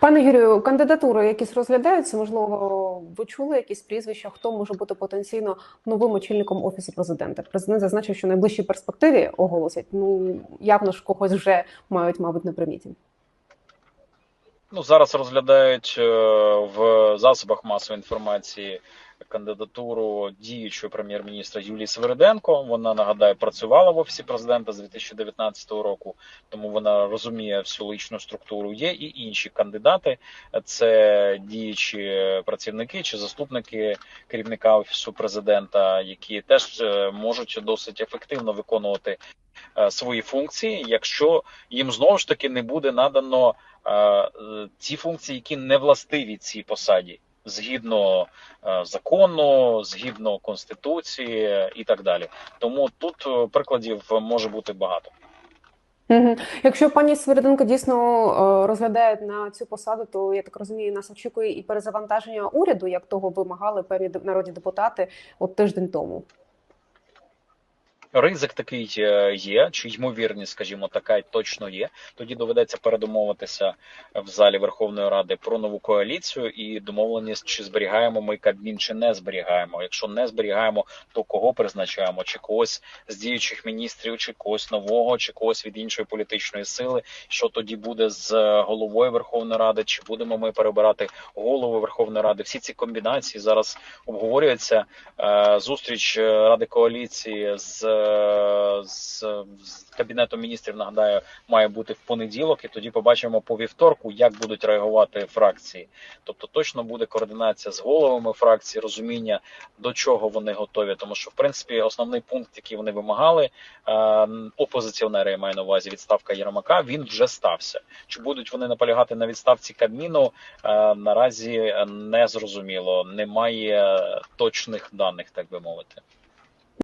Пане Юрію, кандидатури якісь розглядаються? Можливо, ви чули якісь прізвища? Хто може бути потенційно новим очільником офісу президента? Президент зазначив, що в найближчій перспективі оголосять. Ну явно ж когось вже мають, мабуть, на приміті. Ну, зараз розглядають е, в засобах масової інформації кандидатуру діючого прем'єр-міністра Юлії Свириденко. Вона нагадаю працювала в офісі президента з 2019 року, тому вона розуміє всю личну структуру. Є і інші кандидати. Це діючі працівники чи заступники керівника офісу президента, які теж е, можуть досить ефективно виконувати свої функції, якщо їм знову ж таки не буде надано е, е, функції, які не властиві цій посаді, згідно е, закону, згідно конституції і так далі. Тому тут е, прикладів може бути багато. Якщо пані Свириденко дійсно е, розглядають на цю посаду, то я так розумію, нас очікує і перезавантаження уряду, як того вимагали певні народні депутати от тиждень тому. Ризик такий е, є, чи ймовірність, скажімо, така точно є. Тоді доведеться передомовитися в залі Верховної Ради про нову коаліцію і домовленість, чи зберігаємо ми Кабмін, чи не зберігаємо. Якщо не зберігаємо, то кого призначаємо? Чи когось з діючих міністрів, чи когось нового, чи когось від іншої політичної сили. Що тоді буде з е, головою Верховної Ради? Чи будемо ми перебирати голову Верховної Ради? Всі ці комбінації зараз обговорюються. Е, Зустріч Ради коаліції з, з, з кабінетом міністрів нагадаю має бути в понеділок, і тоді побачимо по вівторку, як будуть реагувати фракції. Тобто точно буде координація з головами фракцій, розуміння до чого вони готові. Тому що, в принципі, основний пункт, який вони вимагали, е, опозиціонери я маю на увазі відставка Єрмака, він вже стався. Чи будуть вони наполягати на відставці Кабміну? е, Наразі не зрозуміло. Немає точних даних, так би мовити.